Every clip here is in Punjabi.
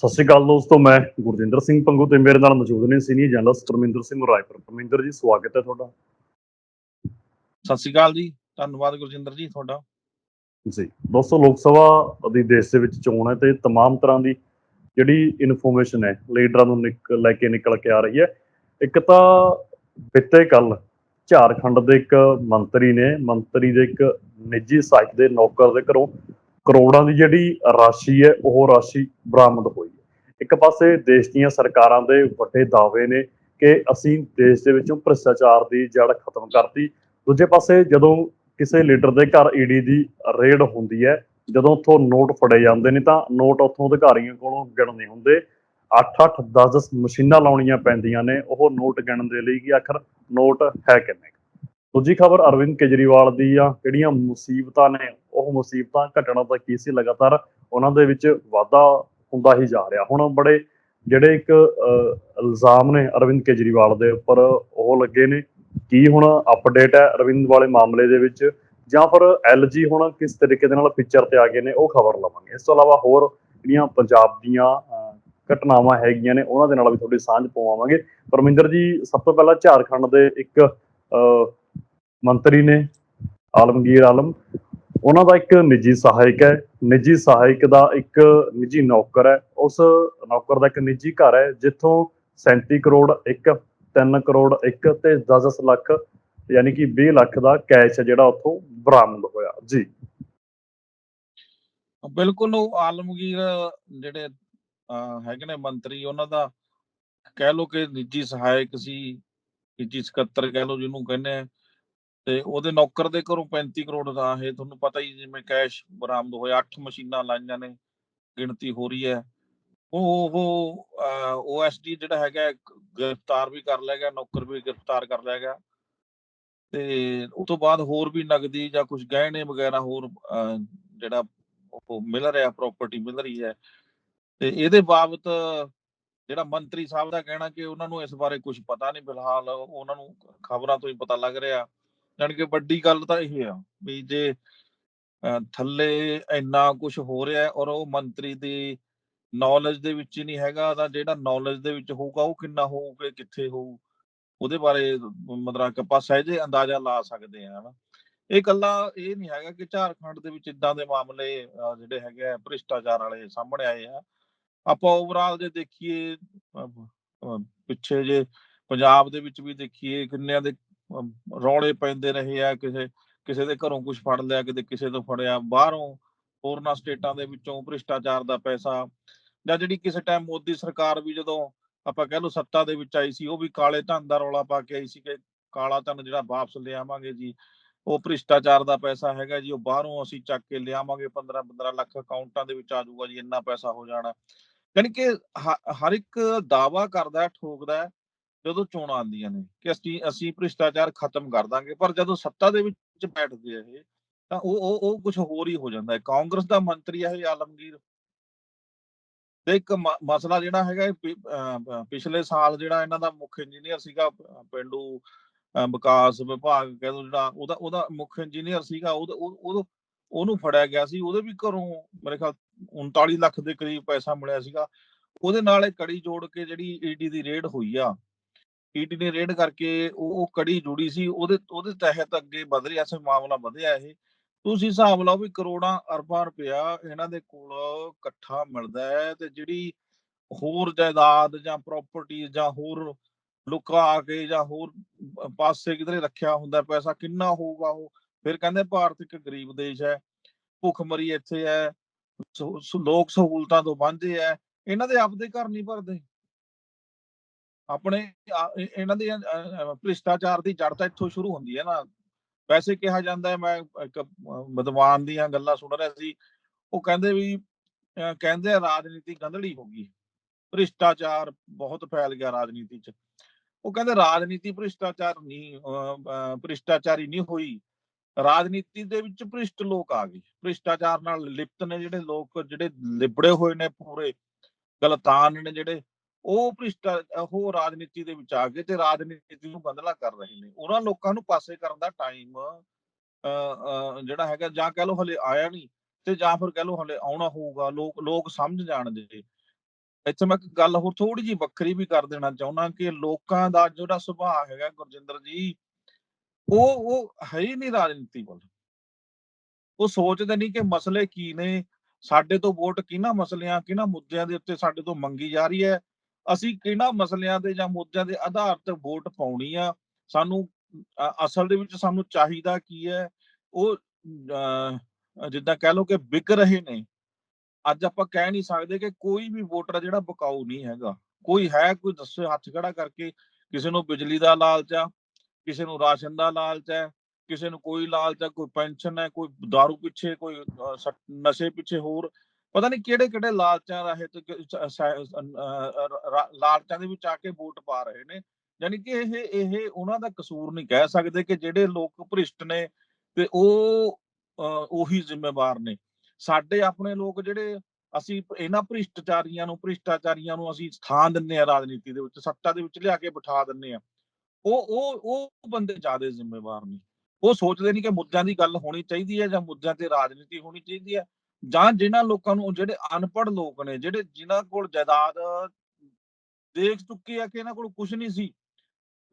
ਸਤਿ ਸ਼੍ਰੀ ਅਕਾਲ ਦੋਸਤੋ ਮੈਂ ਗੁਰਜਿੰਦਰ ਸਿੰਘ ਪੰਗੂ ਤੇ ਮੇਰੇ ਨਾਲ ਮੌਜੂਦ ਨੇ ਸੀਨੀਅਰ ਜਰਨਲਿਸਟ ਪਰਮਿੰਦਰ ਸਿੰਘ ਰਾਏਪੁਰ ਪਰਮਿੰਦਰ ਜੀ ਸਵਾਗਤ ਹੈ ਤੁਹਾਡਾ ਸਤਿ ਸ਼੍ਰੀ ਅਕਾਲ ਜੀ ਧੰਨਵਾਦ ਗੁਰਜਿੰਦਰ ਜੀ ਤੁਹਾਡਾ ਜੀ ਦੋਸਤੋ ਲੋਕ ਸਭਾ ਦੀ ਦੇਸ਼ ਦੇ ਵਿੱਚ ਚੋਣ ਹੈ ਤੇ तमाम ਤਰ੍ਹਾਂ ਦੀ ਜਿਹੜੀ ਇਨਫੋਰਮੇਸ਼ਨ ਹੈ ਲੀਡਰਾਂ ਨੂੰ ਨਿਕ- ਲੈ ਕੇ ਨਿਕਲ ਕੇ ਆ ਰਹੀ ਹੈ ਇੱਕ ਤਾਂ ਬਿੱਤੇ ਕੱਲ ਝਾਰਖੰਡ ਦੇ ਇੱਕ ਮੰਤਰੀ ਨੇ ਮੰਤਰੀ ਦੇ ਇੱਕ ਨਿੱਜੀ ਸਾਈਟ ਦੇ ਨੌਕਰ ਦੇ ਘਰੋਂ ਕਰੋੜਾਂ ਦੀ ਜਿਹੜੀ ਰਾਸ਼ੀ ਹੈ, ਉਹ ਰਾਸ਼ੀ ਬਰਾਮਦ ਹੋਈ ਹੈ। ਇੱਕ ਪਾਸੇ ਦੇਸ਼ ਦੀਆਂ ਸਰਕਾਰਾਂ ਦੇ ਵੱਡੇ ਦਾਅਵੇ ਨੇ ਕਿ ਅਸੀਂ ਦੇਸ਼ ਦੇ ਵਿੱਚੋਂ ਭ੍ਰਿਸ਼ਟਾਚਾਰ ਦੀ ਜੜ ਖਤਮ ਕਰਤੀ। ਦੂਜੇ ਪਾਸੇ ਜਦੋਂ ਕਿਸੇ ਲੀਡਰ ਦੇ ਘਰ ਈਡੀ ਦੀ ਰੇਡ ਹੁੰਦੀ ਹੈ, ਜਦੋਂ ਉੱਥੋਂ ਨੋਟ ਫੜੇ ਜਾਂਦੇ ਨੇ, ਤਾਂ ਨੋਟ ਉੱਥੋਂ ਅਧਿਕਾਰੀਆਂ ਕੋਲੋਂ ਗਿਣਨੇ ਹੁੰਦੇ। 8-8 10-10 ਮਸ਼ੀਨਾਂ ਲਾਉਣੀਆਂ ਪੈਂਦੀਆਂ ਨੇ, ਉਹ ਨੋਟ ਗਿਣਨ ਦੇ ਲਈ ਕਿ ਆਖਰ ਨੋਟ ਹੈ ਕਿੰਨੇ ਕੁ। ਦੂਜੀ ਖਬਰ ਅਰਵਿੰਦ ਕੇਜਰੀਵਾਲ ਦੀ ਆ ਕਿਹੜੀਆਂ ਮੁਸੀਬਤਾਂ ਨੇ, ਉਹ ਮੁਸੀਬਤਾਂ ਘਟਣਾ ਤਾਂ ਕੀ ਸੀ ਲਗਾਤਾਰ, ਉਹਨਾਂ ਦੇ ਵਿੱਚ ਵਾਧਾ ਹੁੰਦਾ ਹੀ ਜਾ ਰਿਹਾ। ਹੁਣ ਬੜੇ ਜਿਹੜੇ ਇੱਕ ਇਲਜ਼ਾਮ ਨੇ ਅਰਵਿੰਦ ਕੇਜਰੀਵਾਲ ਦੇ ਉੱਪਰ, ਉਹ ਲੱਗੇ ਨੇ, ਕੀ ਹੁਣ ਅਪਡੇਟ ਹੈ ਅਰਵਿੰਦ ਵਾਲੇ ਮਾਮਲੇ ਦੇ ਵਿੱਚ, ਜਾਂ ਫਿਰ ਐਲਜੀ ਹੁਣ ਕਿਸ ਤਰੀਕੇ ਦੇ ਨਾਲ ਪਿਕਚਰ ਤੇ ਆ ਗਏ ਨੇ, ਉਹ ਖਬਰ ਲਵਾਂਗੇ। ਇਸ ਤੋਂ ਇਲਾਵਾ ਹੋਰ ਜਿਹੜੀਆਂ ਪੰਜਾਬ ਦੀਆਂ ਘਟਨਾਵਾਂ ਹੈਗੀਆਂ ਨੇ, ਉਹਨਾਂ ਦੇ ਨਾਲ ਵੀ ਤੁਹਾਡੀ ਸਾਂਝ ਪਵਾਵਾਂਗੇ। ਪਰਮਿੰਦਰ ਜੀ, ਸਭ ਤੋਂ ਪਹਿਲਾਂ ਝਾਰਖੰਡ ਦੇ ਇੱਕ ਮੰਤਰੀ ਨੇ, ਆਲਮਗੀਰ ਆਲਮ। ਉਹਨਾਂ ਦਾ ਇੱਕ ਨਿੱਜੀ ਸਹਾਇਕ ਹੈ। ਨਿੱਜੀ ਸਹਾਇਕ ਦਾ ਇੱਕ ਨਿੱਜੀ ਨੌਕਰ ਹੈ। ਉਸ ਨੌਕਰ ਦਾ ਇੱਕ ਨਿੱਜੀ ਘਰ ਹੈ, ਜਿੱਥੋਂ 37 ਕਰੋੜ ਇੱਕ 3 ਕਰੋੜ ਇੱਕ ਤੇ 10 ਲੱਖ, ਯਾਨੀ ਕਿ 20 ਲੱਖ ਦਾ ਕੈਸ਼ ਹੈ ਜਿਹੜਾ ਉੱਥੋਂ ਬਰਾਮਦ ਹੋਇਆ। ਜੀ। ਬਿਲਕੁਲ, ਉਹ ਆਲਮਗੀਰ ਜਿਹੜੇ ਹੈਗੇ ਨੇ ਮੰਤਰੀ, ਉਹਨਾਂ ਦਾ ਕਹਿ ਲੋ ਕਿ ਨਿੱਜੀ ਸਹਾਇਕ ਸੀ, ਨਿੱਜੀ ਸਕੱਤਰ ਕਹਿ ਲੋ ਜਿਹਨੂੰ ਕਹਿੰਦੇ ਤੇ ਉਹਦੇ ਨੌਕਰ ਦੇ ਘਰੋਂ 35 ਕਰੋੜ ਦਾ ਇਹ ਤੁਹਾਨੂੰ ਪਤਾ ਹੀ ਜਿਵੇਂ ਕੈਸ਼ ਬਰਾਮਦ ਹੋਇਆ 8 ਮਸ਼ੀਨਾਂ ਲਾਈਆਂ ਨੇ, ਗਿਣਤੀ ਹੋ ਰਹੀ ਹੈ। ਉਹ ਉਹ ਓਐਸਡੀ ਜਿਹੜਾ ਹੈਗਾ ਗ੍ਰਿਫਤਾਰ ਵੀ ਕਰ ਲਿਆ ਗਿਆ, ਨੌਕਰ ਵੀ ਗ੍ਰਿਫਤਾਰ ਕਰ ਲਿਆ ਗਿਆ। ਤੇ ਉਸ ਤੋਂ ਬਾਅਦ ਹੋਰ ਵੀ ਨਗਦੀ ਜਾਂ ਕੁਝ ਗਹਿਣੇ ਵਗੈਰਾ ਹੋਰ ਜਿਹੜਾ ਉਹ ਮਿਲ ਰਿਹਾ ਪ੍ਰਾਪਰਟੀ ਮਿਲ ਰਹੀ ਹੈ। ਤੇ ਇਹਦੇ ਬਾਬਤ ਜਿਹੜਾ ਮੰਤਰੀ ਸਾਹਿਬ ਦਾ ਕਹਿਣਾ ਕਿ ਉਹਨਾਂ ਨੂੰ ਇਸ ਬਾਰੇ ਕੁਝ ਪਤਾ ਨਹੀਂ, ਫਿਲਹਾਲ ਉਹਨਾਂ ਨੂੰ ਖਬਰਾਂ ਤੋਂ ਹੀ ਪਤਾ ਲੱਗ ਰਿਹਾ। ਜਾਣੀ ਕਿ ਵੱਡੀ ਗੱਲ ਤਾਂ ਇਹ ਆ ਵੀ ਜੇ ਥੱਲੇ ਇੰਨਾ ਕੁਝ ਹੋ ਰਿਹਾ ਔਰ ਉਹ ਮੰਤਰੀ ਦੀ ਨੌਲੇਜ ਦੇ ਵਿੱਚ ਹੀ ਨਹੀਂ ਹੈਗਾ ਤਾਂ ਜਿਹੜਾ ਨੌਲੇਜ ਦੇ ਵਿੱਚ ਹੋਊਗਾ ਉਹ ਕਿੰਨਾ ਹੋਊਗਾ, ਕਿੱਥੇ ਹੋਊ? ਉਹਦੇ ਬਾਰੇ ਮਤਲਬ ਕਿ ਆਪਾਂ ਸਹਿਜੇ ਅੰਦਾਜ਼ਾ ਲਾ ਸਕਦੇ ਆ ਹਨਾ? ਇਹ ਕੱਲਾ ਇਹ ਨਹੀਂ ਹੈਗਾ ਕਿ ਝਾਰਖੰਡ ਦੇ ਵਿੱਚ ਇਦਾਂ ਦੇ ਮਾਮਲੇ ਜਿਹੜੇ ਹੈਗੇ ਆ ਭ੍ਰਿਸ਼ਟਾਚਾਰ ਵਾਲੇ ਸਾਹਮਣੇ ਆਏ ਆ। ਆਪਾਂ ਓਵਰਆਲ ਜੇ ਦੇਖੀਏ ਪਿੱਛੇ ਜੇ ਪੰਜਾਬ ਦੇ ਵਿੱਚ ਵੀ ਦੇਖੀਏ, ਕਿੰਨਿਆਂ ਦੇ ਰੌਲੇ ਪੈਂਦੇ ਰਹੇ ਆ, ਕਿਸੇ ਕਿਸੇ ਦੇ ਘਰੋਂ ਕੁਝ ਫੜ ਲਿਆ, ਕਿਤੇ ਕਿਸੇ ਤੋਂ ਫੜਿਆ, ਬਾਹਰੋਂ ਹੋਰਨਾਂ ਸਟੇਟਾਂ ਦੇ ਵਿੱਚੋਂ ਭ੍ਰਿਸ਼ਟਾਚਾਰ ਦਾ ਪੈਸਾ ਜਾਂ ਜਿਹੜੀ ਕਿਸੇ ਟਾਈਮ ਮੋਦੀ ਸਰਕਾਰ ਵੀ ਜਦੋਂ ਆਪਾਂ ਕਹਿ ਲਓ ਸੱਤਾ ਦੇ ਵਿੱਚ ਆਈ ਸੀ, ਉਹ ਵੀ ਕਾਲੇ ਧਨ ਦਾ ਰੌਲਾ ਪਾ ਕੇ ਆਈ ਸੀ ਕਿ ਕਾਲਾ ਧਨ ਜਿਹੜਾ ਵਾਪਸ ਲਿਆਵਾਂਗੇ ਜੀ, ਉਹ ਭ੍ਰਿਸ਼ਟਾਚਾਰ ਦਾ ਪੈਸਾ ਹੈਗਾ ਜੀ, ਉਹ ਬਾਹਰੋਂ ਅਸੀਂ ਚੱਕ ਕੇ ਲਿਆਵਾਂਗੇ 15 15 ਲੱਖ ਅਕਾਊਂਟਾਂ ਦੇ ਵਿੱਚ ਆ ਜਾਊਗਾ ਜੀ, ਇੰਨਾ ਪੈਸਾ ਹੋ ਜਾਣਾ। ਯਾਨੀ ਕਿ ਹਰ ਇੱਕ ਦਾਵਾ ਕਰਦਾ, ਠੋਕਦਾ ਜਦੋਂ ਚੋਣਾਂ ਆਉਂਦੀਆਂ ਨੇ ਕਿ ਅਸੀਂ ਅਸੀਂ ਭ੍ਰਿਸ਼ਟਾਚਾਰ ਖਤਮ ਕਰ ਦਾਂਗੇ, ਪਰ ਜਦੋਂ ਸੱਤਾ ਦੇ ਵਿੱਚ ਬੈਠਦੇ ਆ ਇਹ, ਤਾਂ ਉਹ ਉਹ ਉਹ ਕੁਝ ਹੋਰ ਹੀ ਹੋ ਜਾਂਦਾ ਹੈ। ਕਾਂਗਰਸ ਦਾ ਮੰਤਰੀ ਹੈ ਇਹ ਆਲਮਗੀਰ। ਤੇ ਇੱਕ ਮਸਲਾ ਜਿਹੜਾ ਹੈਗਾ ਪਿਛਲੇ ਸਾਲ ਜਿਹੜਾ ਇਹਨਾਂ ਦਾ ਮੁੱਖ ਇੰਜੀਨੀਅਰ ਸੀਗਾ, ਅਹ, ਪਿੰਡੂ ਵਿਕਾਸ ਵਿਭਾਗ ਕਹਿ ਲਓ ਜਿਹੜਾ, ਉਹਦਾ ਉਹਦਾ ਮੁੱਖ ਇੰਜੀਨੀਅਰ ਸੀਗਾ, ਉਹ ਉਹਨੂੰ ਫੜਿਆ ਗਿਆ ਸੀ। ਉਹਦੇ ਵੀ ਘਰੋਂ ਮੇਰੇ ਖਿਆਲ 39 ਲੱਖ ਦੇ ਕਰੀਬ ਪੈਸਾ ਮਿਲਿਆ ਸੀਗਾ। ਉਹਦੇ ਨਾਲ ਇਹ ਕੜੀ ਜੋੜ ਕੇ ਜਿਹੜੀ ਈਡੀ ਦੀ ਰੇਡ ਹੋਈ ਆ ਈਡੀ ਨੇ ਰੇਡ ਕਰਕੇ ਉਹ ਕੜੀ ਜੁੜੀ ਸੀ, ਉਹਦੇ ਉਹਦੇ ਤਹਿਤ ਅੱਗੇ ਵਧ ਰਿਹਾ ਸੀ, ਮਾਮਲਾ ਵਧਿਆ ਇਹ। ਤੁਸੀਂ ਹਿਸਾਬ ਲਾਓ ਵੀ ਕਰੋੜਾਂ ਅਰਬਾਂ ਰੁਪਇਆ ਇਹਨਾਂ ਦੇ ਕੋਲ ਇਕੱਠਾ ਮਿਲਦਾ ਹੈ ਤੇ ਜਿਹੜੀ ਹੋਰ ਜਾਇਦਾਦ ਜਾਂ ਪ੍ਰਾਪਰਟੀ ਜਾਂ ਹੋਰ ਲੁਕਾ ਕੇ ਜਾਂ ਹੋਰ ਪਾਸੇ ਕਿਧਰੇ ਰੱਖਿਆ ਹੁੰਦਾ, ਪੈਸਾ ਕਿੰਨਾ ਹੋਊਗਾ ਉਹ? ਫਿਰ ਕਹਿੰਦੇ ਭਾਰਤ ਇੱਕ ਗਰੀਬ ਦੇਸ਼ ਹੈ, ਭੁੱਖਮਰੀ ਇੱਥੇ ਹੈ ਲੋਕ ਸਹੂਲਤਾਂ ਤੋਂ ਵਾਂਝੇ ਹੈ। ਇਹਨਾਂ ਦੇ ਆਪਦੇ ਘਰ ਨਹੀਂ ਭਰਦੇ? ਆਪਣੇ ਇਹਨਾਂ ਦੀ ਭ੍ਰਿਸ਼ਟਾਚਾਰ ਦੀ ਜੜ ਤਾਂ ਇੱਥੋਂ ਸ਼ੁਰੂ ਹੁੰਦੀ ਹੈ ਨਾ। ਵੈਸੇ ਕਿਹਾ ਜਾਂਦਾ ਹੈ, ਮੈਂ ਇੱਕ ਵਿਦਵਾਨ ਦੀਆਂ ਗੱਲਾਂ ਸੁਣ ਰਿਹਾ ਸੀ। ਉਹ ਕਹਿੰਦੇ ਵੀ ਕਹਿੰਦੇ ਰਾਜਨੀਤੀ ਗੰਧਲੀ ਹੋ ਗਈ। ਭ੍ਰਿਸ਼ਟਾਚਾਰ ਬਹੁਤ ਫੈਲ ਗਿਆ ਰਾਜਨੀਤੀ 'ਚ। ਉਹ ਕਹਿੰਦੇ ਰਾਜਨੀਤੀ ਭ੍ਰਿਸ਼ਟਾਚਾਰ ਨਹੀਂ ਭ੍ਰਿਸ਼ਟਾਚਾਰੀ ਨਹੀਂ ਹੋਈ। ਰਾਜਨੀਤੀ ਦੇ ਵਿੱਚ ਭ੍ਰਿਸ਼ਟ ਲੋਕ ਆ ਗਏ। ਭ੍ਰਿਸ਼ਟਾਚਾਰ ਨਾਲ ਲਿਪਤ ਨੇ ਜਿਹੜੇ ਲੋਕ, ਜਿਹੜੇ ਲਿਬੜੇ ਹੋਏ ਨੇ ਪੂਰੇ। ਗਲਤਾਨ ਨੇ ਜਿਹੜੇ। ਉਹ ਭ੍ਰਿਸ਼ਟਾ ਉਹ ਰਾਜਨੀਤੀ ਦੇ ਵਿੱਚ ਆ ਗਏ ਤੇ ਰਾਜਨੀਤੀ ਨੂੰ ਗੰਧਲਾ ਕਰ ਰਹੇ ਨੇ। ਉਹਨਾਂ ਲੋਕਾਂ ਨੂੰ ਪਾਸੇ ਕਰਨ ਦਾ ਟਾਈਮ ਜਿਹੜਾ ਹੈਗਾ ਜਾਂ ਕਹਿ ਲਓ ਹਲੇ ਆਇਆ ਨਹੀਂ ਤੇ ਜਾਂ ਫਿਰ ਕਹਿ ਲਓ ਹਲੇ ਆਉਣਾ ਹੋਊਗਾ, ਲੋਕ ਲੋਕ ਸਮਝ ਜਾਣਗੇ। ਇੱਥੇ ਮੈਂ ਇੱਕ ਗੱਲ ਹੋਰ ਥੋੜੀ ਜਿਹੀ ਵੱਖਰੀ ਵੀ ਕਰ ਦੇਣਾ ਚਾਹੁੰਦਾ ਕਿ ਲੋਕਾਂ ਦਾ ਜਿਹੜਾ ਸੁਭਾਅ ਹੈਗਾ ਗੁਰਜਿੰਦਰ ਜੀ, ਉਹ ਉਹ ਹੈ ਹੀ ਨਹੀਂ ਰਾਜਨੀਤੀ ਵੱਲ। ਉਹ ਸੋਚਦੇ ਨਹੀਂ ਕਿ ਮਸਲੇ ਕੀ ਨੇ, ਸਾਡੇ ਤੋਂ ਵੋਟ ਕਿਹਨਾਂ ਮਸਲਿਆਂ, ਕਿਹਨਾਂ ਮੁੱਦਿਆਂ ਦੇ ਉੱਤੇ ਸਾਡੇ ਤੋਂ ਮੰਗੀ ਜਾ ਰਹੀ ਹੈ। ਅਸੀਂ ਕਿਹਨਾਂ ਮਸਲਿਆਂ ਦੇ ਜਾਂ ਮੁੱਦਿਆਂ ਦੇ ਆਧਾਰ ਤੇ ਵੋਟ ਪਾਉਣੀ ਆ, ਸਾਨੂੰ ਅਸਲ ਦੇ ਵਿੱਚ ਸਾਨੂੰ ਚਾਹੀਦਾ ਕੀ ਹੈ, ਉਹ ਜਿੱਦਾਂ ਕਹਿ ਲਓ ਕਿ ਵਿਕ ਰਹੇ ਨੇ। ਅੱਜ ਆਪਾਂ ਕਹਿ ਨਹੀਂ ਸਕਦੇ ਕਿ ਕੋਈ ਵੀ ਵੋਟਰ ਜਿਹੜਾ ਬਕਾਊ ਨਹੀਂ ਹੈਗਾ। ਕੋਈ ਹੈ, ਕੋਈ ਦੱਸੋ ਹੱਥ ਖੜਾ ਕਰਕੇ ਕਿਸੇ ਨੂੰ ਬਿਜਲੀ ਦਾ ਲਾਲਚ ਆ, ਕਿਸੇ ਨੂੰ ਰਾਸ਼ਨ ਦਾ ਲਾਲਚ ਹੈ, ਕਿਸੇ ਨੂੰ ਕੋਈ ਲਾਲਚ ਹੈ, ਕੋਈ ਪੈਨਸ਼ਨ ਹੈ, ਕੋਈ दारू ਪਿੱਛੇ, ਕੋਈ ਨਸ਼ੇ ਪਿੱਛੇ ਹੋਰ ਪਤਾ ਨਹੀਂ ਕਿਹੜੇ ਕਿਹੜੇ ਲਾਲਚਾਂ ਰਹੇ ਤੇ ਲਾਲਚਾਂ ਦੇ ਵਿੱਚ ਆ ਕੇ ਵੋਟ ਪਾ ਰਹੇ ਨੇ। ਯਾਨੀ ਕਿ ਇਹ ਇਹ ਉਹਨਾਂ ਦਾ ਕਸੂਰ ਨਹੀਂ ਕਹਿ ਸਕਦੇ ਕਿ ਜਿਹੜੇ ਲੋਕ ਭ੍ਰਿਸ਼ਟ ਨੇ ਤੇ ਉਹ ਉਹੀ ਜ਼ਿੰਮੇਵਾਰ ਨੇ। ਸਾਡੇ ਆਪਣੇ ਲੋਕ ਜਿਹੜੇ ਅਸੀਂ ਇਹਨਾਂ ਭ੍ਰਿਸ਼ਟਾਚਾਰੀਆਂ ਨੂੰ ਭ੍ਰਿਸ਼ਟਾਚਾਰੀਆਂ ਨੂੰ ਅਸੀਂ ਸਥਾਨ ਦਿੰਨੇ ਆ ਰਾਜਨੀਤੀ ਦੇ ਵਿੱਚ, ਸੱਤਾ ਦੇ ਵਿੱਚ ਲਿਆ ਕੇ ਬਿਠਾ ਦਿੰਨੇ ਆ ਉਹ ਉਹ ਉਹ ਬੰਦੇ ਜ਼ਿਆਦਾ ਜ਼ਿੰਮੇਵਾਰ ਨੇ। ਉਹ ਸੋਚਦੇ ਨਹੀਂ ਕਿ ਮੁੱਦਿਆਂ ਦੀ ਗੱਲ ਹੋਣੀ ਚਾਹੀਦੀ ਹੈ ਜਾਂ ਮੁੱਦਿਆਂ ਤੇ ਰਾਜਨੀਤੀ ਹੋਣੀ ਚਾਹੀਦੀ ਹੈ। ਜਾਂ ਜਿਨ੍ਹਾਂ ਲੋਕਾਂ ਨੂੰ, ਜਿਹੜੇ ਅਨਪੜ੍ਹ ਲੋਕ ਨੇ, ਜਿਹੜੇ ਜਿਨ੍ਹਾਂ ਕੋਲ ਜਾਇਦਾਦ ਦੇਖ ਚੁੱਕੇ ਆ ਕਿ ਇਹਨਾਂ ਕੋਲ ਕੁਝ ਨਹੀਂ ਸੀ,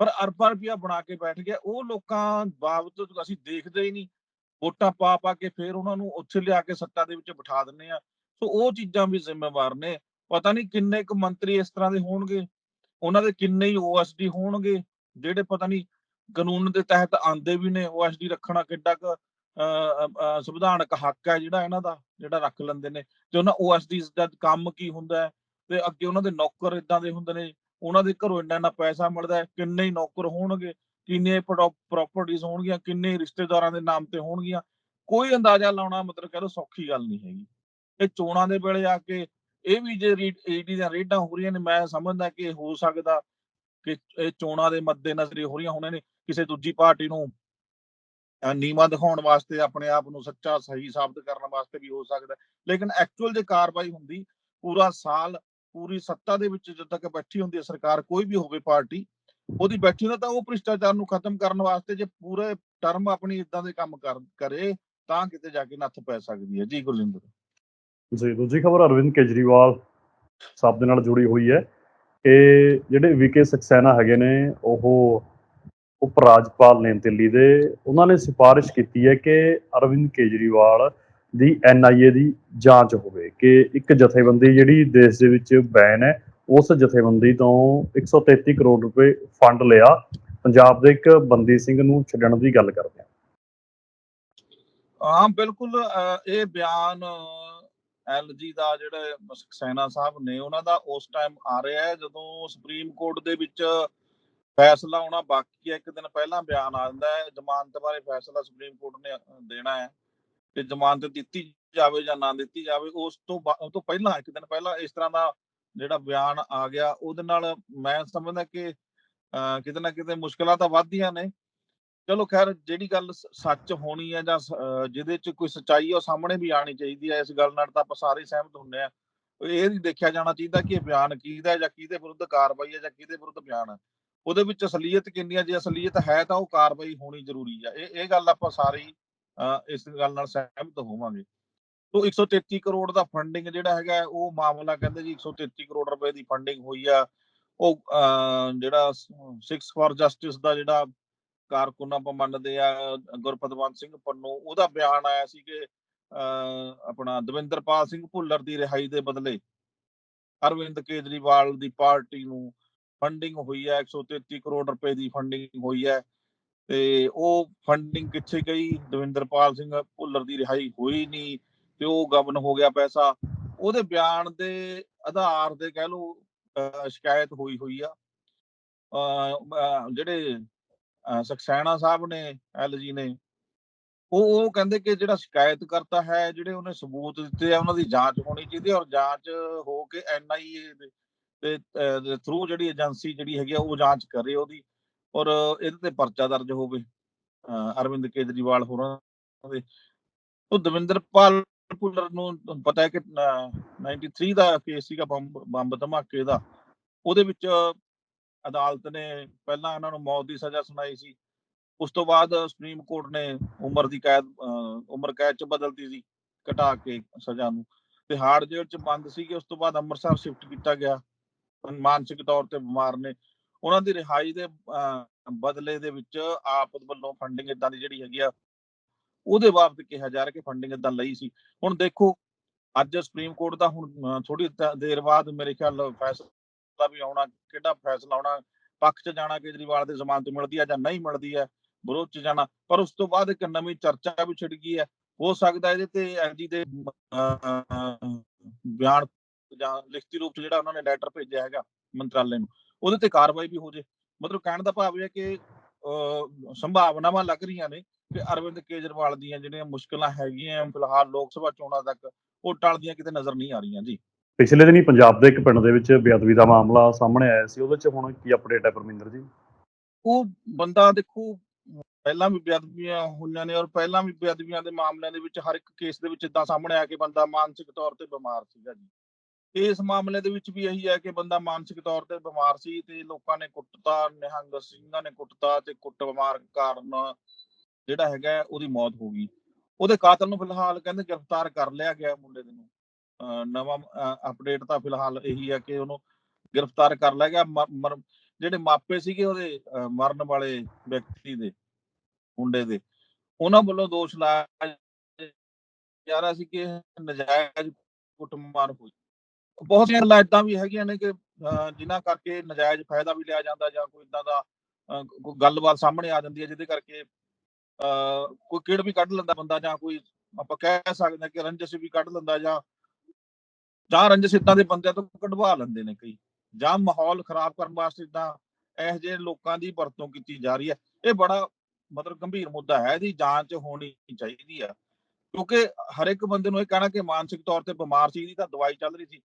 ਪਰ ਅਰਬਾਂ ਰੁਪਇਆ ਬਣਾ ਕੇ ਬੈਠ ਗਿਆ, ਉਹ ਲੋਕਾਂ ਬਾਬਤ ਅਸੀਂ ਦੇਖਦੇ ਹੀ ਨਹੀਂ, ਵੋਟਾਂ ਪਾ ਪਾ ਕੇ ਫਿਰ ਉਹਨਾਂ ਨੂੰ ਉੱਥੇ ਲਿਆ ਕੇ ਸੱਤਾ ਦੇ ਵਿੱਚ ਬਿਠਾ ਦਿੰਨੇ ਆ। ਸੋ ਉਹ ਚੀਜ਼ਾਂ ਵੀ ਜ਼ਿੰਮੇਵਾਰ ਨੇ। ਪਤਾ ਨਹੀਂ ਕਿੰਨੇ ਕੁ ਮੰਤਰੀ ਇਸ ਤਰ੍ਹਾਂ ਦੇ ਹੋਣਗੇ, ਉਹਨਾਂ ਦੇ ਕਿੰਨੇ ਹੀ ਓਐਸਡੀ ਹੋਣਗੇ, ਜਿਹੜੇ ਪਤਾ ਨਹੀਂ ਕਾਨੂੰਨ ਦੇ ਤਹਿਤ ਆਂਦੇ ਵੀ ਨੇ ਓਐਸਡੀ ਰੱਖਣਾ ਕਿੱਡਾ ਕੁ ਸੰਵਿਧਾਨਕ ਹੱਕ ਹੈ ਜਿਹੜਾ ਇਹਨਾਂ ਦਾ, ਜਿਹੜਾ ਰੱਖ ਲੈਂਦੇ ਨੇ। ਤੇ ਉਹਨਾਂ ਓਐਸਡੀ ਦਾ ਕੰਮ ਕੀ ਹੁੰਦਾ ਤੇ ਅੱਗੇ ਉਹਨਾਂ ਦੇ ਨੌਕਰ ਇਦਾਂ ਦੇ ਹੁੰਦੇ ਨੇ, ਉਹਨਾਂ ਦੇ ਘਰੋਂ ਇੰਨਾ ਇੰਨਾ ਪੈਸਾ ਮਿਲਦਾ ਕਿੰਨੇ ਹੀ ਨੌਕਰ ਹੋਣਗੇ, ਕਿੰਨੇ ਪ੍ਰਾਪਰਟੀਆਂ ਹੋਣਗੀਆਂ, ਕਿੰਨੇ ਰਿਸ਼ਤੇਦਾਰਾਂ ਦੇ ਨਾਮ ਤੇ ਹੋਣਗੀਆਂ। ਕੋਈ ਅੰਦਾਜ਼ਾ ਲਾਉਣਾ ਮਤਲਬ ਕਹ ਲਓ ਸੌਖੀ ਗੱਲ ਨਹੀਂ ਹੈਗੀ। ਇਹ ਚੋਣਾਂ ਦੇ ਵੇਲੇ ਆ ਕੇ ਇਹ ਵੀ ਜੇ ਈਡੀ ਦੀਆਂ ਰੇਡਾਂ ਹੋ ਰਹੀਆਂ ਨੇ, ਮੈਂ ਸਮਝਦਾ ਕਿ ਹੋ ਸਕਦਾ ਕਿ ਇਹ ਚੋਣਾਂ ਦੇ ਮੱਦੇਨਜ਼ਰ ਹੀ ਹੋ ਰਹੀਆਂ ਹੋਣੀਆਂ ਨੇ। ਕਿਸੇ ਦੂਜੀ ਪਾਰਟੀ ਨੂੰ ਨੀਵਾਂ ਦਿਖਾਉਣ ਵਾਸਤੇ, ਆਪਣੇ ਆਪ ਨੂੰ ਸੱਚਾ, ਸਹੀ ਸਾਬਤ ਕਰਨ ਵਾਸਤੇ ਵੀ ਹੋ ਸਕਦਾ ਲੇਕਿਨ ਐਕਚੁਅਲ ਜੇ ਕਾਰਵਾਈ ਹੁੰਦੀ, ਪੂਰਾ ਸਾਲ, ਪੂਰੀ ਸੱਤਾ ਦੇ ਵਿੱਚ ਜਦ ਤੱਕ ਬੈਠੀ ਹੁੰਦੀ ਹੈ ਸਰਕਾਰ, ਕੋਈ ਵੀ ਹੋਵੇ ਪਾਰਟੀ, ਉਹਦੀ ਬੈਠੀ ਹੁੰਦਾ ਤਾਂ ਉਹ ਭ੍ਰਿਸ਼ਟਾਚਾਰ ਨੂੰ ਖਤਮ ਕਰਨ ਵਾਸਤੇ ਜੇ ਪੂਰੇ ਟਰਮ ਆਪਣੀ ਇਦਾਂ ਦੇ ਕੰਮ ਕਰੇ ਤਾਂ ਕਿਤੇ ਜਾ ਕੇ ਨੱਥ ਪੈ ਸਕਦੀ ਹੈ। ਜੀ ਗੁਰਜਿੰਦਰ। ਜੀ, ਦੂਜੀ ਖਬਰ ਅਰਵਿੰਦ ਕੇਜਰੀਵਾਲ ਸਾਹਿਬ ਦੇ ਨਾਲ ਜੁੜੀ ਹੋਈ ਹੈ। ਕਿ ਜਿਹੜੇ ਵਿਕੇ ਸਕਸੈਨਾ ਹੈਗੇ ਨੇ, ਉਹ ਉਪ ਰਾਜਪਾਲ ਨੇ ਦਿੱਲੀ ਦੇ ਉਹਨਾਂ ਨੇ ਸਿਫਾਰਿਸ਼ ਕੀਤੀ ਹੈ ਕਿ ਅਰਵਿੰਦ ਕੇਜਰੀਵਾਲ ਦੀ ਐਨਆਈਏ ਦੀ ਜਾਂਚ ਹੋਵੇ, ਕਿ ਇੱਕ ਜਥੇਬੰਦੀ ਜਿਹੜੀ ਦੇਸ਼ ਦੇ ਵਿੱਚ ਬੈਨ ਹੈ, ਉਸ ਜਥੇਬੰਦੀ ਤੋਂ 133 ਕਰੋੜ ਰੁਪਏ ਫੰਡ ਲਿਆ, ਪੰਜਾਬ ਦੇ ਇੱਕ ਬੰਦੀ ਸਿੰਘ ਨੂੰ ਛੱਡਣ ਦੀ ਗੱਲ ਕਰਦੇ ਹਾਂ। ਹਾਂ, ਬਿਲਕੁਲ ਇਹ ਬਿਆਨ ਐਲਜੀ ਦਾ ਜਿਹੜਾ ਸਕਸੈਨਾ ਸਾਹਿਬ ਨੇ, ਉਹਨਾਂ ਦਾ ਉਸ ਟਾਈਮ ਆ ਰਿਹਾ ਹੈ, ਜਦੋਂ ਸੁਪਰੀਮ ਕੋਰਟ ਦੇ ਵਿੱਚ ਫੈਸਲਾ ਆਉਣਾ ਬਾਕੀ ਹੈ। ਇੱਕ ਦਿਨ ਪਹਿਲਾਂ ਬਿਆਨ ਆ ਜਾਂਦਾ ਹੈ। ਜ਼ਮਾਨਤ ਬਾਰੇ ਫੈਸਲਾ ਸੁਪਰੀਮ ਕੋਰਟ ਨੇ ਅ, ਦੇਣਾ ਹੈ ਕਿ ਜ਼ਮਾਨਤ ਦਿੱਤੀ ਜਾਵੇ ਜਾਂ ਨਾ ਦਿੱਤੀ ਜਾਵੇ ਉਸ ਤੋਂ ਬਾ- ਤੋਂ ਪਹਿਲਾਂ ਇੱਕ ਦਿਨ ਪਹਿਲਾਂ ਇਸ ਤਰ੍ਹਾਂ ਦਾ ਜਿਹੜਾ ਬਿਆਨ ਆ ਗਿਆ ਉਹਦੇ ਨਾਲ ਮੈਂ ਸਮਝਦਾ ਕਿ ਕਿਤੇ ਨਾ ਕਿਤੇ ਮੁਸ਼ਕਲਾਂ ਤਾਂ ਵੱਧਦੀਆਂ ਨੇ। ਚਲੋ ਖੈਰ ਜਿਹੜੀ ਗੱਲ ਸੱਚ ਹੋਣੀ ਹੈ ਜਾਂ ਜਿਹਦੇ ਚ ਕੋਈ ਸਚਾਈ ਹੈ ਉਹ ਸਾਹਮਣੇ ਵੀ ਆਣੀ ਚਾਹੀਦੀ ਹੈ। ਇਸ ਗੱਲ ਨਾਲ ਤਾਂ ਆਪਾਂ ਸਾਰੇ ਸਹਿਮਤ ਹੁੰਦੇ ਆ ਇਹ ਨਹੀਂ ਦੇਖਿਆ ਜਾਣਾ ਚਾਹੀਦਾ ਕਿ ਇਹ ਬਿਆਨ ਕਿਹਦਾ ਹੈ ਜਾਂ ਕਿਹਦੇ ਵਿਰੁੱਧ ਕਾਰਵਾਈ ਹੈ ਜਾਂ ਕਿਹਦੇ ਵਿਰੁੱਧ ਬਿਆਨ ਹੈ। ਉਹਦੇ ਵਿੱਚ ਅਸਲੀਅਤ ਕਿੰਨੀ ਆ ਜੇ ਅਸਲੀਅਤ ਹੈ ਤਾਂ ਉਹ ਕਾਰਵਾਈ ਹੋਣੀ ਜ਼ਰੂਰੀ ਹੈ ਇਹ ਇਹ ਗੱਲ ਆਪਾਂ ਸਾਰੇ ਇਸ ਗੱਲ ਨਾਲ ਸਹਿਮਤ ਹੋਵਾਂਗੇ। ਤੋਂ 133 ਕਰੋੜ ਦਾ ਫੰਡਿੰਗ ਜਿਹੜਾ ਹੈਗਾ ਹੈ, ਉਹ ਮਾਮਲਾ ਕਹਿੰਦੇ ਜੀ 133 ਕਰੋੜ ਰੁਪਏ ਦੀ ਫੰਡਿੰਗ ਹੋਈ ਆ। ਉਹ ਜਿਹੜਾ 6 ਫਾਰ ਜਸਟਿਸ ਦਾ ਜਿਹੜਾ ਕਾਰਕੁਨ ਆਪਾਂ ਮੰਨਦੇ ਆ ਗੁਰਪਤਵੰਤ ਸਿੰਘ ਪੰਨੂ ਉਹਦਾ ਬਿਆਨ ਆਇਆ ਸੀ ਕਿ ਅਹ, ਆਪਣਾ ਦਵਿੰਦਰਪਾਲ ਸਿੰਘ ਭੁੱਲਰ ਦੀ ਰਿਹਾਈ ਦੇ ਬਦਲੇ ਅਰਵਿੰਦ ਕੇਜਰੀਵਾਲ ਦੀ ਪਾਰਟੀ ਨੂੰ ਫੰਡਿੰਗ ਹੋਈ ਹੈ 133 ਕਰੋੜ ਰੁਪਏ ਦੀ ਫੰਡਿੰਗ ਹੋਈ ਹੈ ਤੇ ਉਹ ਫੰਡਿੰਗ ਕਿੱਥੇ ਗਈ? ਦਵਿੰਦਰਪਾਲ ਸਿੰਘ ਭੁੱਲਰ ਦੀ ਰਿਹਾਈ ਹੋਈ ਨਹੀਂ ਤੇ ਉਹ ਗਵਨ ਹੋ ਗਿਆ ਪੈਸਾ। ਉਹਦੇ ਬਿਆਨ ਦੇ ਆਧਾਰ ਤੇ ਕਹਿ ਲਓ ਸ਼ਿਕਾਇਤ ਹੋਈ ਹੋਈ ਆ। ਜਿਹੜੇ ਸਖਸੈਣਾ ਸਾਹਿਬ ਨੇ ਐਲਜੀ ਨੇ, ਉਹ ਉਹ ਕਹਿੰਦੇ ਕਿ ਜਿਹੜਾ ਸ਼ਿਕਾਇਤ ਕਰਤਾ ਹੈ, ਜਿਹੜੇ ਉਹਨੇ ਸਬੂਤ ਦਿੱਤੇ ਆ, ਉਹਨਾਂ ਦੀ ਜਾਂਚ ਹੋਣੀ ਚਾਹੀਦੀ ਹੈ ਔਰ ਜਾਂਚ ਹੋ ਕੇ ਐਨਆਈਏ ਦੇ ਤੇ ਥਰੂ ਜਿਹੜੀ ਏਜੰਸੀ ਜਿਹੜੀ ਹੈਗੀ ਆ ਉਹ ਜਾਂਚ ਕਰੇ ਉਹਦੀ ਔਰ ਇਹਦੇ ਤੇ ਪਰਚਾ ਦਰਜ ਹੋਵੇ ਅਰਵਿੰਦ ਕੇਜਰੀਵਾਲ ਹੋਰਾਂ ਦੇ। ਉਹ ਦਵਿੰਦਰਪਾਲ ਭੁੱਲਰ ਨੂੰ ਪਤਾ ਹੈ ਕਿ ਅਹ, 93 ਦਾ ਕੇਸ ਸੀਗਾ ਬੰਬ ਬੰਬ ਧਮਾਕੇ ਦਾ। ਉਹਦੇ ਵਿੱਚ ਅਦਾਲਤ ਨੇ ਪਹਿਲਾਂ ਇਹਨਾਂ ਨੂੰ ਮੌਤ ਦੀ ਸਜ਼ਾ ਸੁਣਾਈ ਸੀ। ਉਸ ਤੋਂ ਬਾਅਦ ਸੁਪਰੀਮ ਕੋਰਟ ਨੇ ਉਮਰ ਦੀ ਕੈਦ ਅਹ, ਉਮਰ ਕੈਦ ਚ ਬਦਲਤੀ ਸੀ ਘਟਾ ਕੇ ਸਜ਼ਾ ਨੂੰ। ਤੇ ਤਿਹਾੜ ਜੇਲ੍ਹ ਚ ਬੰਦ ਸੀਗੇ ਉਸ ਤੋਂ ਬਾਅਦ ਅੰਮ੍ਰਿਤਸਰ ਸ਼ਿਫਟ ਕੀਤਾ ਗਿਆ। ਮਾਨਸਿਕ ਤੌਰ ਤੇ ਬਿਮਾਰ ਨੇ। ਉਹਨਾਂ ਦੀ ਰਿਹਾਈ ਦੇ ਬਦਲੇ ਦੇ ਵਿੱਚ ਆਪ ਵੱਲੋਂ ਫੰਡਿੰਗ ਇਦਾਂ ਦੀ ਜਿਹੜੀ ਹੈਗੀ ਆ ਉਹਦੇ ਬਾਬਤ ਕਿਹਾ ਜਾ ਰਿਹਾ ਕਿ ਫੰਡਿੰਗ ਇਦਾਂ ਲਈ ਸੀ। ਹੁਣ ਦੇਖੋ ਅੱਜ ਸੁਪਰੀਮ ਕੋਰਟ ਦਾ ਹੁਣ ਥੋੜੀ ਦੇਰ ਬਾਅਦ ਮੇਰੇ ਖਿਆਲ ਫੈਸਲਾ ਵੀ ਆਉਣਾ ਕਿਹੜਾ ਫੈਸਲਾ ਆਉਣਾ ਪੱਖ 'ਚ ਜਾਣਾ ਕੇਜਰੀਵਾਲ ਦੇ ਜ਼ਮਾਨਤ ਮਿਲਦੀ ਹੈ ਜਾਂ ਨਹੀਂ ਮਿਲਦੀ ਹੈ ਵਿਰੋਧ 'ਚ ਜਾਣਾ। ਪਰ ਉਸ ਤੋਂ ਬਾਅਦ ਇੱਕ ਨਵੀਂ ਚਰਚਾ ਵੀ ਛਿੜ ਗਈ ਹੈ। ਹੋ ਸਕਦਾ ਇਹਦੇ ਤੇ ਐਜੀ ਦੇ ਅਹ, ਬਿਆਨ ਜਾਂ ਲਿਖਤੀ ਰੂਪ 'ਚ ਜਿਹੜਾ ਉਹਨਾਂ ਨੇ ਲੈਟਰ ਭੇਜਿਆ ਹੈਗਾ ਮੰਤਰਾਲੇ ਨੂੰ ਉਹਦੇ ਤੇ ਕਾਰਵਾਈ ਵੀ ਹੋ ਜੇ। ਮਤਲਬ ਕਹਿਣ ਦਾ ਭਾਵ ਇਹ ਹੈ ਕਿ ਸੰਭਾਵਨਾਵਾਂ ਲੱਗ ਰਹੀਆਂ ਨੇ ਕਿ ਅਰਵਿੰਦ ਕੇਜਰੀਵਾਲ ਦੀਆਂ ਜਿਹੜੀਆਂ ਮੁਸ਼ਕਲਾਂ ਹੈਗੀਆਂ ਫਿਲਹਾਲ ਲੋਕ ਸਭਾ ਚੋਣਾਂ ਤੱਕ ਉਹ ਟਲਦੀਆਂ ਕਿਤੇ ਨਜ਼ਰ ਨਹੀਂ ਆ ਰਹੀਆਂ ਜੀ। ਪਿਛਲੇ ਦਿਨੀ ਪੰਜਾਬ ਦੇ ਇੱਕ ਪਿੰਡ ਦੇ ਵਿੱਚ ਬੇਅਦਬੀ ਦਾ ਮਾਮਲਾ ਸਾਹਮਣੇ ਆਇਆ ਸੀ ਉਹਦੇ 'ਚ ਹੁਣ ਕੀ ਅਪਡੇਟ ਹੈ ਪਰਮਿੰਦਰ ਜੀ? ਉਹ ਬੰਦਾ ਦੇਖੋ ਪਹਿਲਾਂ ਵੀ ਬੇਅਦਬੀਆਂ ਹੋਈਆਂ ਨੇ ਔਰ ਪਹਿਲਾਂ ਵੀ ਬੇਅਦਬੀਆਂ ਦੇ ਮਾਮਲਿਆਂ ਦੇ ਵਿੱਚ ਹਰ ਇੱਕ ਕੇਸ ਦੇ ਵਿੱਚ ਇਦਾਂ ਸਾਹਮਣੇ ਆ ਕੇ ਬੰਦਾ ਮਾਨਸਿਕ ਤੌਰ ਤੇ ਬਿਮਾਰ ਸੀਗਾ ਜੀ। ਇਸ ਮਾਮਲੇ ਦੇ ਵਿੱਚ ਵੀ ਇਹੀ ਹੈ ਕਿ ਬੰਦਾ ਮਾਨਸਿਕ ਤੌਰ ਤੇ ਬਿਮਾਰ ਸੀ ਤੇ ਲੋਕਾਂ ਨੇ ਕੁੱਟਤਾ, ਨਿਹੰਗ ਸਿੰਘਾਂ ਨੇ ਕੁੱਟਤਾ ਤੇ ਕੁੱਟ ਬਿਮਾਰ ਕਾਰਨ ਜਿਹੜਾ ਹੈਗਾ ਉਹਦੀ ਮੌਤ ਹੋ ਗਈ। ਉਹਦੇ ਕਾਤਲ ਨੂੰ ਫਿਲਹਾਲ ਕਹਿੰਦੇ ਗ੍ਰਿਫਤਾਰ ਕਰ ਲਿਆ ਗਿਆ ਮੁੰਡੇ ਦੇ ਨੂੰ। ਨਵਾਂ ਅਪਡੇਟ ਤਾਂ ਫਿਲਹਾਲ ਇਹੀ ਹੈ ਕਿ ਉਹਨੂੰ ਗ੍ਰਿਫਤਾਰ ਕਰ ਲਿਆ ਗਿਆ। ਮਰ- ਜਿਹੜੇ ਮਾਪੇ ਸੀਗੇ ਉਹਦੇ ਮਰਨ ਵਾਲੇ ਵਿਅਕਤੀ ਦੇ, ਮੁੰਡੇ ਦੇ, ਉਹਨਾਂ ਵੱਲੋਂ ਦੋਸ਼ ਲਾਇਆ ਜਾ ਰਿਹਾ ਸੀ ਕਿ ਇਹ ਨਜਾਇਜ਼ ਕੁੱਟਮਾਰ ਹੋਈ। ਬਹੁਤ ਸਾਰੀਆਂ ਗੱਲਾਂ ਏਦਾਂ ਵੀ ਹੈਗੀਆਂ ਨੇ ਕਿ ਜਿਨ੍ਹਾਂ ਕਰਕੇ ਨਜਾਇਜ਼ ਫਾਇਦਾ ਵੀ ਲਿਆ ਜਾਂਦਾ ਜਾਂ ਕੋਈ ਇਦਾਂ ਦਾ ਕੋਈ ਗੱਲਬਾਤ ਸਾਹਮਣੇ ਆ ਜਾਂਦੀ ਹੈ ਜਿਹਦੇ ਕਰਕੇ ਕੋਈ ਕਿੜ ਵੀ ਕੱਢ ਲੈਂਦਾ ਬੰਦਾ ਜਾਂ ਕੋਈ ਆਪਾਂ ਕਹਿ ਸਕਦੇ ਹਾਂ ਕਿ ਰੰਜਿਸ਼ ਵੀ ਕੱਢ ਲੈਂਦਾ ਜਾਂ ਜਾਂ ਰੰਜਿਸ਼ ਏਦਾਂ ਦੇ ਬੰਦਿਆਂ ਤੋਂ ਕਢਵਾ ਲੈਂਦੇ ਨੇ ਕਈ ਜਾਂ ਮਾਹੌਲ ਖਰਾਬ ਕਰਨ ਵਾਸਤੇ ਇਦਾਂ ਇਹੋ ਜਿਹੇ ਲੋਕਾਂ ਦੀ ਵਰਤੋਂ ਕੀਤੀ ਜਾ ਰਹੀ ਹੈ। ਇਹ ਬੜਾ ਮਤਲਬ ਗੰਭੀਰ ਮੁੱਦਾ ਹੈ ਇਹਦੀ ਜਾਂਚ ਹੋਣੀ ਚਾਹੀਦੀ ਆ ਕਿਉਂਕਿ ਹਰ ਇੱਕ ਬੰਦੇ ਨੂੰ ਇਹ ਕਹਿਣਾ ਕਿ ਮਾਨਸਿਕ ਤੌਰ ਤੇ ਬਿਮਾਰ ਸੀ ਇਹਦੀ ਤਾਂ ਦਵਾਈ ਚੱਲ ਰਹੀ ਸੀ।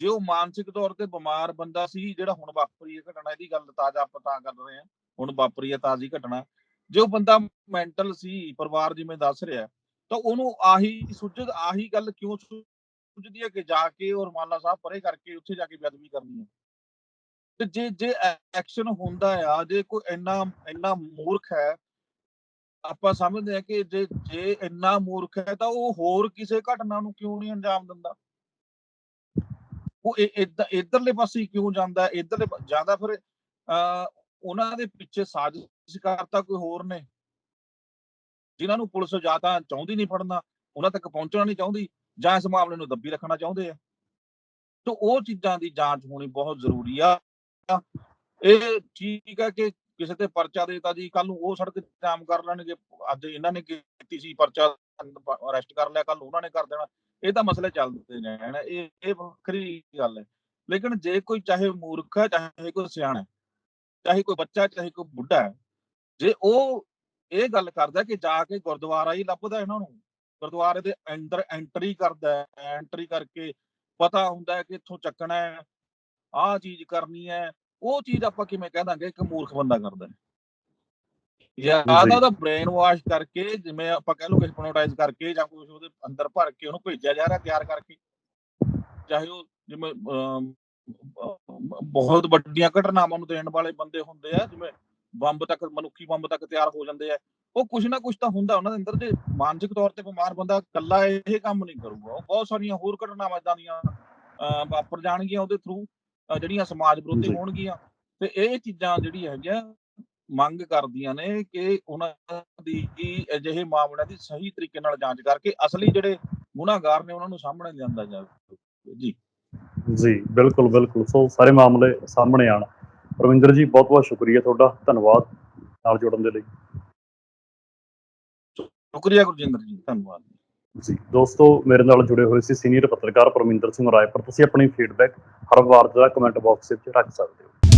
ਜੇ ਉਹ ਮਾਨਸਿਕ ਤੌਰ ਤੇ ਬਿਮਾਰ ਬੰਦਾ ਸੀ, ਜਿਹੜਾ ਹੁਣ ਵਾਪਰੀ ਹੈ ਘਟਨਾ, ਇਹਦੀ ਗੱਲ ਤਾਜ਼ਾ ਤਾਂ ਕਰ ਰਹੇ ਹਾਂ, ਹੁਣ ਵਾਪਰੀ ਹੈ ਤਾਜ਼ੀ ਘਟਨਾ। ਜੇ ਉਹ ਬੰਦਾ ਮੈਂਟਲ ਸੀ, ਪਰਿਵਾਰ ਜਿਵੇਂ ਦੱਸ ਰਿਹਾ, ਤਾਂ ਉਹਨੂੰ ਆਹੀ ਸੁਝਦ ਆਹੀ ਗੱਲ ਕਿਉਂ ਸੁਝਦੀ ਹੈ ਕਿ ਜਾ ਕੇ ਔਰ ਮਾਲਾ ਸਾਹਿਬ ਪਰੇ ਕਰਕੇ ਉੱਥੇ ਜਾ ਕੇ ਬੇਅਦਬੀ ਕਰਨੀ ਹੈ? ਤੇ ਜੇ ਜੇ ਐਕਸ਼ਨ ਹੁੰਦਾ ਆ, ਜੇ ਕੋਈ ਇੰਨਾ ਇੰਨਾ ਮੂਰਖ ਹੈ, ਆਪਾਂ ਸਮਝਦੇ ਆ ਕਿ ਜੇ ਜੇ ਇੰਨਾ ਮੂਰਖ ਹੈ ਤਾਂ ਉਹ ਹੋਰ ਕਿਸੇ ਘਟਨਾ ਨੂੰ ਕਿਉਂ ਨਹੀਂ ਅੰਜਾਮ ਦਿੰਦਾ? ਉਹ ਇਦਾਂ, ਇਧਰਲੇ ਪਾਸੇ ਕਿਉਂ ਜਾਂਦਾ, ਇਧਰਲੇ ਜ਼ਿਆਦਾ ਫਿਰ ਉਹਨਾਂ ਦੇ ਪਿੱਛੇ ਸਾਜ਼ਿਸ਼ ਕਰਤਾ ਕੋਈ ਹੋਰ ਨੇ। ਜਿਨ੍ਹਾਂ ਨੂੰ ਪੁਲਿਸ ਜਾਂ ਤਾਂ ਚਾਹੁੰਦੀ ਨਹੀਂ ਫੜਨਾ, ਉਹਨਾਂ ਤੱਕ ਪਹੁੰਚਣਾ ਨਹੀਂ ਚਾਹੁੰਦੀ, ਜਾਂ ਇਸ ਮਾਮਲੇ ਨੂੰ ਦੱਬੀ ਰੱਖਣਾ ਚਾਹੁੰਦੇ ਆ। ਤਾਂ ਉਹ ਚੀਜ਼ਾਂ ਦੀ ਜਾਂਚ ਹੋਣੀ ਬਹੁਤ ਜ਼ਰੂਰੀ ਆ। ਇਹ ਠੀਕ ਆ ਕਿ ਕਿਸੇ ਤੇ ਪਰਚਾ ਦੇਤਾ ਜੀ ਕੱਲ ਨੂੰ ਉਹ ਸੜਕ ਜਾਮ ਕਰ ਲੈਣਗੇ। ਅੱਜ ਇਹਨਾਂ ਨੇ ਕੀਤੀ ਸੀ ਪਰਚਾ, ਅਰੈਸਟ ਕਰ ਲਿਆ ਕੱਲ ਉਹਨਾਂ ਨੇ ਕਰ ਦੇਣਾ। ਇਹ ਤਾਂ ਮਸਲੇ ਚੱਲਦੇ ਰਹਿਣ ਇਹ ਇਹ ਵੱਖਰੀ ਗੱਲ ਹੈ। ਲੇਕਿਨ ਜੇ ਕੋਈ ਚਾਹੇ ਮੂਰਖ ਹੈ, ਚਾਹੇ ਕੋਈ ਸਿਆਣਾ ਚਾਹੇ ਕੋਈ ਬੱਚਾ ਚਾਹੇ ਕੋਈ ਬੁੱਢਾ ਹੈ, ਜੇ ਉਹ ਇਹ ਗੱਲ ਕਰਦਾ ਕਿ ਜਾ ਕੇ ਗੁਰਦੁਆਰਾ ਹੀ ਲੱਭਦਾ ਇਹਨਾਂ ਨੂੰ, ਗੁਰਦੁਆਰੇ ਦੇ ਅੰਦਰ ਐਂਟਰੀ ਕਰਦਾ ਹੈ ਐਂਟਰੀ ਕਰਕੇ ਪਤਾ ਹੁੰਦਾ ਹੈ ਕਿ ਇੱਥੋਂ ਚੱਕਣਾ ਹੈ, ਆਹ ਚੀਜ਼ ਕਰਨੀ ਹੈ, ਉਹ ਚੀਜ਼ ਆਪਾਂ ਕਿਵੇਂ ਕਹਿ ਦਾਂਗੇ ਕਿ ਮੂਰਖ ਬੰਦਾ ਕਰਦਾ ਹੈ। ਜਾਂ ਆਦਾ ਉਹਦਾ ਬ੍ਰੇਨ ਵਾਸ਼ ਕਰਕੇ ਜਿਵੇਂ ਆਪਾਂ ਕਹਿ ਲਓ ਕਿ ਹਿਪਨੋਟਾਈਜ਼ ਕਰਕੇ ਜਾਂ ਕੁਝ ਉਹਦੇ ਅੰਦਰ ਭਰ ਕੇ ਉਹਨੂੰ ਭੇਜਿਆ ਜਾ ਰਿਹਾ ਤਿਆਰ ਕਰਕੇ। ਚਾਹੇ ਉਹ ਜਿਵੇਂ ਬਹੁਤ ਵੱਡੀਆਂ ਘਟਨਾਵਾਂ ਨੂੰ ਦੇਣ ਵਾਲੇ ਬੰਦੇ ਹੁੰਦੇ ਆ ਜਿਵੇਂ ਬੰਬ ਤੱਕ ਮਨੁੱਖੀ ਬੰਬ ਤੱਕ ਤਿਆਰ ਹੋ ਜਾਂਦੇ ਆ। ਉਹ ਕੁਝ ਨਾ ਕੁਝ ਤਾਂ ਹੁੰਦਾ ਉਹਨਾਂ ਦੇ ਅੰਦਰ ਜੇ ਮਾਨਸਿਕ ਤੌਰ ਤੇ ਬਿਮਾਰ ਬੰਦਾ ਇਕੱਲਾ ਇਹ ਕੰਮ ਨਹੀਂ ਕਰੂਗਾ। ਉਹ ਬਹੁਤ ਸਾਰੀਆਂ ਹੋਰ ਘਟਨਾਵਾਂ ਇਦਾਂ ਦੀਆਂ ਵਾਪਰ ਜਾਣਗੀਆਂ ਉਹਦੇ ਥਰੂ ਜਿਹੜੀਆਂ ਸਮਾਜ ਵਿਰੋਧੀ ਹੋਣਗੀਆਂ। ਤੇ ਇਹ ਚੀਜ਼ਾਂ ਜਿਹੜੀ ਹੈਗੀਆਂ ਮੰਗ ਕਰਦੀਆਂ ਨੇ ਕਿ ਉਹਨਾਂ ਦੀ ਅਜਿਹੇ ਮਾਮਲਿਆਂ ਦੀ ਸਹੀ ਤਰੀਕੇ ਨਾਲ ਜਾਂਚ ਕਰਕੇ ਅਸਲੀ ਜਿਹੜੇ ਗੁਨਾਹਗਾਰ ਨੇ ਉਹਨਾਂ ਨੂੰ ਸਾਹਮਣੇ ਲਿਆਂਦਾ ਜਾਵੇ। ਜੀ। ਜੀ ਬਿਲਕੁਲ ਬਿਲਕੁਲ। ਸੋ ਸਾਰੇ ਮਾਮਲੇ ਸਾਹਮਣੇ ਆਣ ਰਵਿੰਦਰ ਜੀ ਬਹੁਤ ਬਹੁਤ ਸ਼ੁਕਰੀਆ ਤੁਹਾਡਾ। ਧੰਨਵਾਦ ਨਾਲ ਜੁੜਨ ਦੇ ਲਈ। ਸ਼ੁਕਰੀਆ ਗੁਰਜਿੰਦਰ ਜੀ। ਧੰਨਵਾਦ। ਜੀ ਦੋਸਤੋ ਮੇਰੇ ਨਾਲ ਜੁੜੇ ਹੋਏ ਸੀ ਸੀਨੀਅਰ ਪੱਤਰਕਾਰ ਪਰਮਿੰਦਰ ਸਿੰਘ ਰਾਏਪੁਰ ਤੁਸੀਂ ਆਪਣੀ ਫੀਡਬੈਕ ਹਰ ਵਾਰ ਦਾ ਕਮੈਂਟ ਬਾਕਸ ਵਿੱਚ ਰੱਖ ਸਕਦੇ ਹੋ।